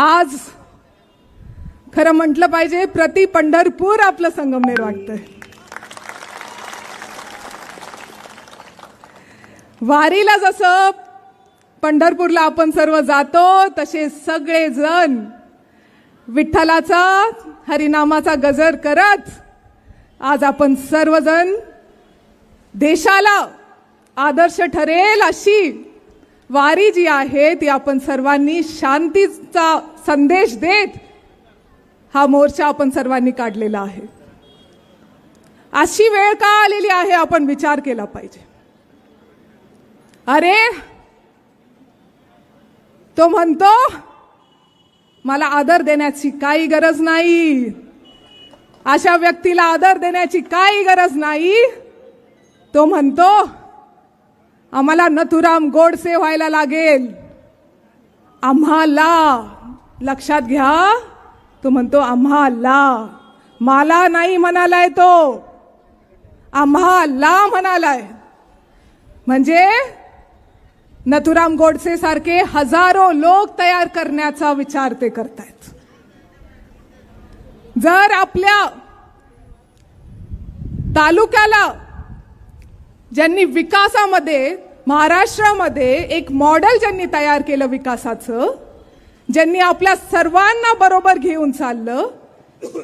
आज खरं म्हटलं पाहिजे प्रति पंढरपूर आपलं संगमनेर वाटतंय. वारीला जसं पंढरपूरला आपण सर्व जातो तसे सगळे जण विठ्ठलाचा हरिनामाचा गजर करत आज आपण सर्वजण देशाला आदर्श ठरेल अशी वारी जी आहे ती आपण सर्वांनी शांतीचा संदेश देत हा मोर्चा आपण सर्वांनी काढलेला आहे. अशी वेळ का आलेली आहे आपण विचार केला पाहिजे. अरे तो म्हणतो मला आदर देण्याची काही गरज नाही. अशा व्यक्तीला आदर देण्याची काही गरज नाही. तो म्हणतो आम्हाला नथुराम गोडसे व्हायला लागेल. आम्हाला लक्षात घ्या तो म्हणतो आम्हाला मला नाही म्हणालाय तो. आम्हाला म्हणालाय. म्हणजे नथुराम गोडसे सारखे हजारो लोक तयार करण्याचा विचार ते करतायत. जर आपल्या तालुक्याला ज्यांनी विकासामध्ये महाराष्ट्रामध्ये एक मॉडेल ज्यांनी तयार केलं विकासाचं ज्यांनी आपल्या सर्वांना बरोबर घेऊन चाललं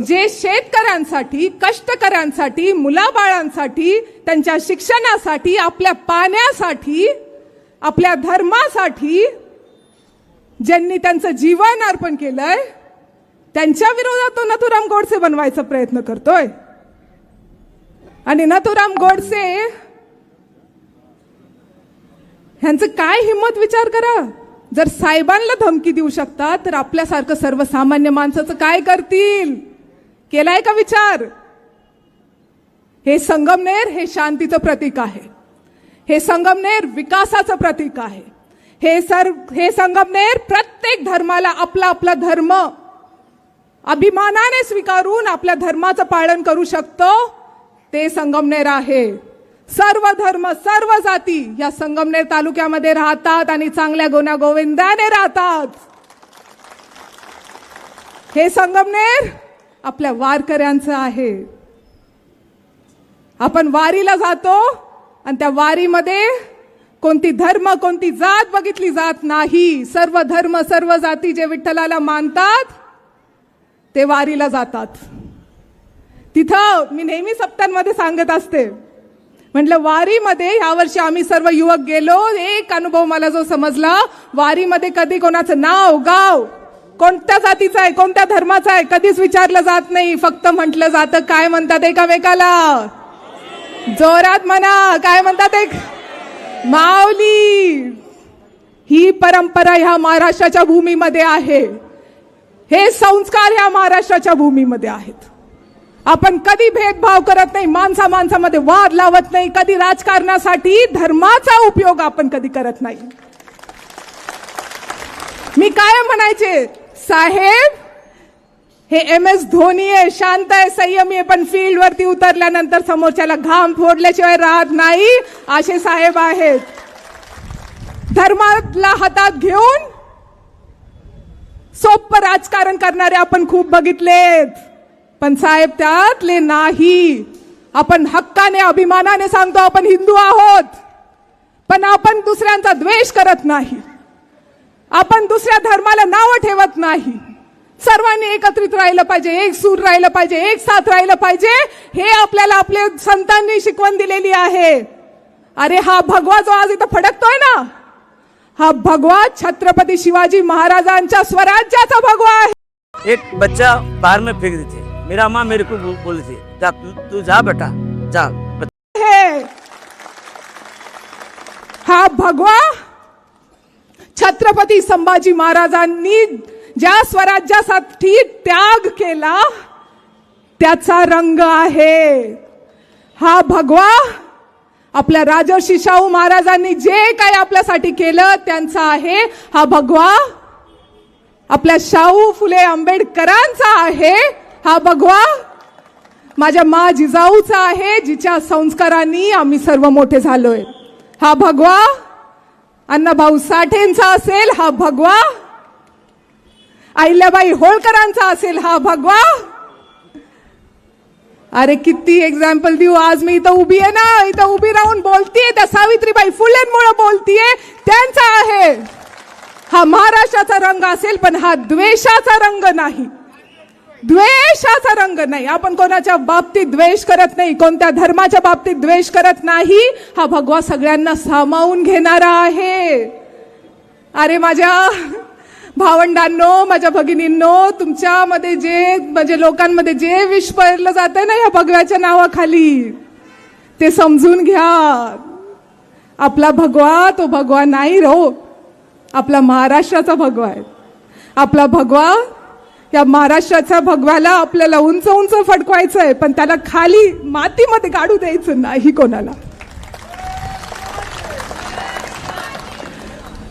जे शेतकऱ्यांसाठी कष्टकऱ्यांसाठी मुलाबाळांसाठी त्यांच्या शिक्षणासाठी आपल्या पाण्यासाठी आपल्या धर्मासाठी ज्यांनी त्यांचं जीवन अर्पण केलंय त्यांच्या विरोधात तो नथुराम गोडसे बनवायचा प्रयत्न करतोय. आणि नथुराम गोडसे ह्यांचं काय हिंमत विचार करा. जर साहेबांना धमकी देऊ शकतात तर आपल्यासारखं सर्वसामान्य माणसाचं काय करतील? केलाय का विचार? हे संगमनेर हे शांतीचं प्रतीक आहे. हे संगमनेर विकासाचं प्रतीक आहे. हे सर हे संगमनेर प्रत्येक धर्माला आपला आपला धर्म. अभिमानाने स्वीकारून आपल्या धर्माचं पालन करू शकतो ते संगमनेर आहे. सर्व धर्म सर्व जाती या संगमनेर तालुक्यामध्ये राहतात आणि चांगल्या गुन्हा गोविंदाने राहतात. हे संगमनेर आपल्या वारकऱ्यांचं आहे. आपण वारीला जातो आणि त्या वारीमध्ये कोणती धर्म कोणती जात बघितली जात नाही. सर्व धर्म सर्व जाती जे विठ्ठलाला मानतात ते वारीला जातात. तिथं मी नेहमी सप्तांमध्ये सांगत असते म्हटलं वारीमध्ये यावर्षी आम्ही सर्व युवक गेलो. एक अनुभव मला जो समजला वारीमध्ये कधी कोणाचं नाव गाव कोणत्या जातीचं आहे कोणत्या धर्माचं आहे कधीच विचारलं जात नाही. फक्त म्हटलं जातं काय म्हणतात एकामेकाला? जोरात म्हणा काय म्हणतात एक? माऊली. ही परंपरा ह्या महाराष्ट्राच्या भूमीमध्ये आहे. हे संस्कार ह्या महाराष्ट्राच्या भूमीमध्ये आहेत. आपण कधी भेदभाव करत नाही माणसा माणसामध्ये वाद लावत नाही कधी राजकारणासाठी धर्माचा उपयोग आपण कधी करत नाही. मी काय म्हणायचे? साहेब हे एम एस धोनी आहे शांत आहे संयमी आहे पण फील्ड वरती उतरल्यानंतर समोरच्याला घाम फोडल्याशिवाय राहत नाही असे साहेब आहेत. धर्माला हातात घेऊन सोप्प राजकारण करणारे आपण खूप बघितलेत. पण साहेब त्यातले नाही. आपण हक्काने अभिमानाने सांगतो आपण हिंदू आहोत. पण आपण दुसऱ्यांचा द्वेष करत नाही. आपण दुसऱ्या धर्माला नावं ठेवत नाही. सर्वांनी एकत्रित राहिलं पाहिजे एक सूर राहिलं पाहिजे एक साथ राहिलं पाहिजे. हे आपल्याला आपल्या संतांनी शिकवण दिलेली आहे. अरे हा भगवा जो आज इथं फडकतोय ना हा भगवा छत्रपती शिवाजी महाराजांच्या स्वराज्याचा भगवा आहे. एक बच्चा बाहर में फेंक देते. मेरा माँ मेरे को बोल थी जा तू तू जा बेटा जा। हा भगवा छत्रपती संभाजी महाराजांनी ज्या स्वराज्यासाठी त्याग केला त्याचा रंग आहे. हा भगवा आपल्या राजर्षी शाहू महाराजांनी जे काही आपल्यासाठी केलं त्यांचा आहे. हा भगवा आपल्या शाहू फुले आंबेडकरांचा आहे. हा भगवा माझ्या मा जिजाऊचा आहे जिच्या संस्कारांनी आम्ही सर्व मोठे झालोय. हा भगवा. अण्णाभाऊ साठेंचा असेल हा भगवा. अहिल्याबाई होळकरांचा असेल हा भगवा. अरे किती एक्झाम्पल देऊ. आज मी इथं उभी आहे ना इथं उभी राहून बोलतीये त्या सावित्रीबाई फुलेंमुळे बोलतीये त्यांचा आहे. हा महाराष्ट्राचा रंग असेल पण हा द्वेषाचा रंग नाही. द्वेषाचा रंग नाही. आपण कोणाच्या बाबतीत द्वेष करत नाही कोणत्या धर्माच्या बाबतीत द्वेष करत नाही हा भगवा सगळ्यांना सामावून घेणारा आहे. अरे माझ्या भावंडांनो माझ्या भगिनींनो तुमच्यामध्ये जे म्हणजे लोकांमध्ये जे विष पेरलं जातं ना या भगव्याच्या नावाखाली ते समजून घ्या. आपला भगवा तो भगवा नाही रो. आपला महाराष्ट्राचा भगवा आहे. आपला भगवा या महाराष्ट्राच्या भगव्याला आपल्याला उंच उंच फडकवायचं आहे पण त्याला खाली मातीमध्ये काढू द्यायचं नाही कोणाला.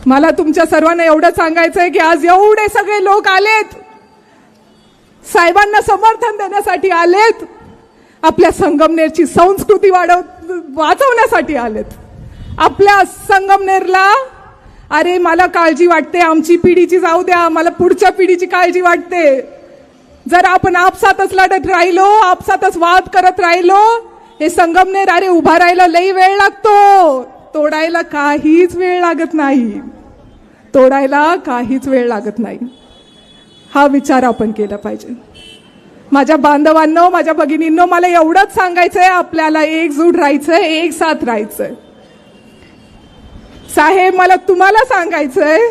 मला तुमच्या सर्वांना एवढं सांगायचं आहे की आज एवढे सगळे लोक आलेत. साहेबांना समर्थन देण्यासाठी आलेत. आपल्या संगमनेरची संस्कृती वाढव वाचवण्यासाठी आलेत. आपल्या संगमनेरला अरे मला काळजी वाटते. आमची पिढीची जाऊ द्या. मला पुढच्या पिढीची काळजी वाटते. जर आपण आपसातच लढत राहिलो आपसातच वाद करत राहिलो हे संगमनेर अरे उभा राहायला लई वेळ लागतो. तोडायला काहीच वेळ लागत नाही. तोडायला काहीच वेळ लागत नाही. हा विचार आपण केला पाहिजे. माझ्या बांधवांनो माझ्या भगिनींनो मला एवढंच सांगायचंय. आपल्याला एकजूट राहायचंय एक साथ राहायचंय. साहेब मला तुम्हाला सांगायचंय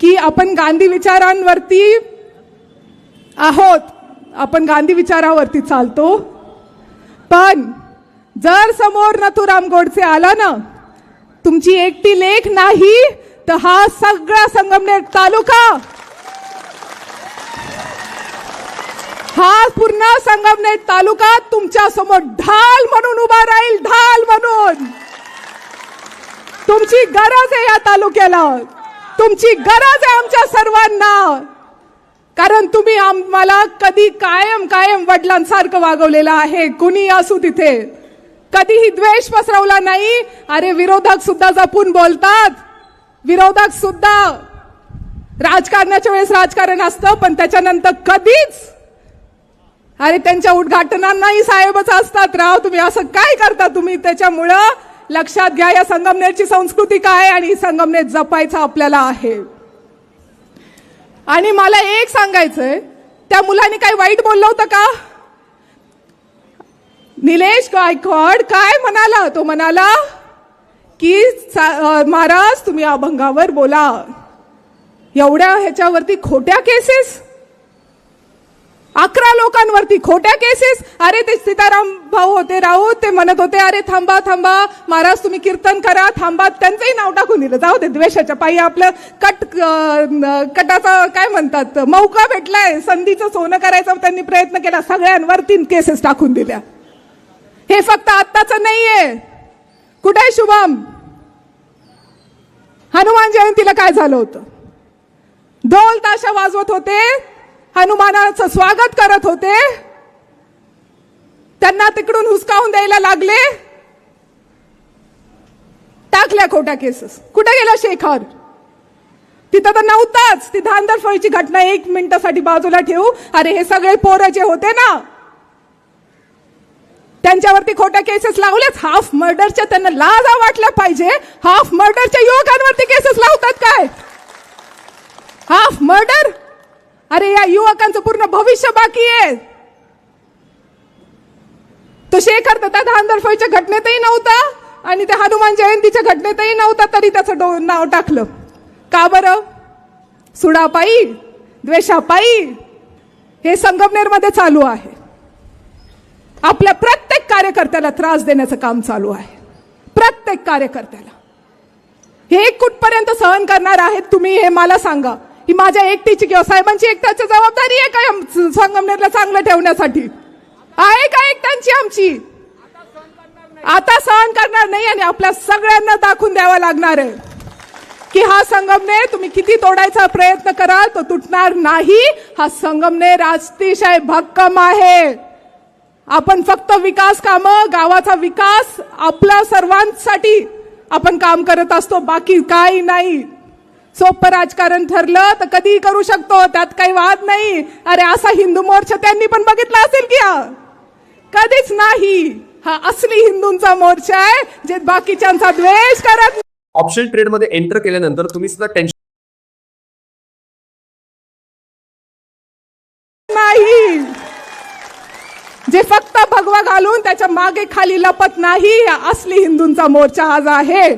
की आपण गांधी विचारांवरती आहोत. आपण गांधी विचारावरती चालतो. पण जर समोर नथुराम गोडसे आला ना तुमची एकटी लेख नाही तर हा सगळा संगमनेर तालुका हा पूर्ण संगमनेर तालुका तुमच्यासमोर ढाल म्हणून उभा राहील ढाल म्हणून. तुमची गरज आहे या तालुक्याला. तुमची गरज आहे आमच्या सर्वांना. कारण तुम्ही आम्हाला कधी कायम कायम वडिलांसारखं वागवलेलं आहे. कुणी असू तिथे. कधीही द्वेष पसरवला नाही. अरे विरोधक सुद्धा जपून बोलतात. विरोधक सुद्धा. राजकारणाच्या वेळेस राजकारण असतं पण त्याच्यानंतर कधीच. अरे त्यांच्या उद्घाटनांनाही साहेबच असतात. राव तुम्ही असं काय करता तुम्ही? त्याच्यामुळं लक्षात घ्या या संगमनेरची संस्कृती काय आणि संगमनेर जपायचं आपल्याला आहे. आणि मला एक सांगायचंय त्या मुलांनी काही वाईट बोललं होतं का? निलेश गायकवाड काय म्हणाला? तो म्हणाला की महाराज तुम्ही अभंगावर बोला. एवढ्या ह्याच्यावरती खोट्या केसेस अकरा लोकांवरती खोट्या केसेस अरे ते सीताराम भाऊ होते राऊत ते म्हणत होते अरे थांबा थांबा. महाराज तुम्ही कीर्तन करा. थांबा. त्यांचंही नाव टाकून दिलं. जाऊ दे द्वेषाच्या पायी आपलं कट कटाचा काय म्हणतात? मौका भेटलाय. संधीचं सोनं करायचा त्यांनी प्रयत्न केला. सगळ्यांवरती केसेस टाकून दिल्या. हे फक्त आत्ताच नाहीये. कुठे आहे शुभम? हनुमान जयंतीला काय झालं होतं? ढोल ताशा वाजवत होते. हनुमानाचं स्वागत करत होते. त्यांना तिकडून हुसकावून द्यायला लागले. टाकल्या खोट्या केसेस. कुठे गेला शेखर? तिथं तर नव्हताच. ती धांदरफळीची घटना एक मिनिटासाठी बाजूला ठेवू. अरे हे सगळे पोरं जे होते ना त्यांच्यावरती खोट्या केसेस लावल्याच हाफ मर्डरच्या त्यांना लाजा वाटल्या पाहिजे. हाफ मर्डरच्या युवकांवरती केसेस लावतात काय? हाफ मर्डर अरे या युवकांचं पूर्ण भविष्य बाकी आहे. तो शेखर तर त्या धानदरफळीच्या घटनेतही नव्हता आणि त्या हनुमान जयंतीच्या घटनेतही नव्हता तरी त्याचं डो नाव टाकलं. का बरं? सुडापाई द्वेषापाई हे संगमनेरमध्ये चालू आहे. आपल्या प्रत्येक कार्यकर्त्याला त्रास देण्याचं काम चालू आहे. प्रत्येक कार्यकर्त्याला. हे कुठपर्यंत सहन करणार आहेत तुम्ही हे मला सांगा. ही माझ्या एकटीची किंवा साहेबांची एकट्याची जबाबदारी आहे का संगमनेरला चांगलं ठेवण्यासाठी? आहे का एकट्यांची आमची? आता सहन करणार नाही आणि आपल्या सगळ्यांना दाखवून द्यावा लागणार आहे. की हा संगमनेर तुम्ही किती तोडायचा प्रयत्न कराल तो तुटणार नाही. हा संगमनेर अतिशय भक्कम आहे. आपण फक्त विकास काम गावाचा विकास आपल्या सर्वांसाठी आपण काम करत असतो बाकी काही नाही. सोपं राजकारण ठरलं तर कधीही करू शकतो त्यात काही वाद नाही. अरे असा हिंदू मोर्चा त्यांनी पण बघितला असेल की हा? कधीच नाही. हा असली हिंदूंचा मोर्चा आहे जे बाकीच्यांचा द्वेष करत ऑप्शन ट्रेडमध्ये एंटर केल्यानंतर तुम्ही सुद्धा टेन्शन नाही. जे फक्त भगवा घालून त्याच्यामागे खाली लपत नाही हा असली हिंदूंचा मोर्चा आज आहे.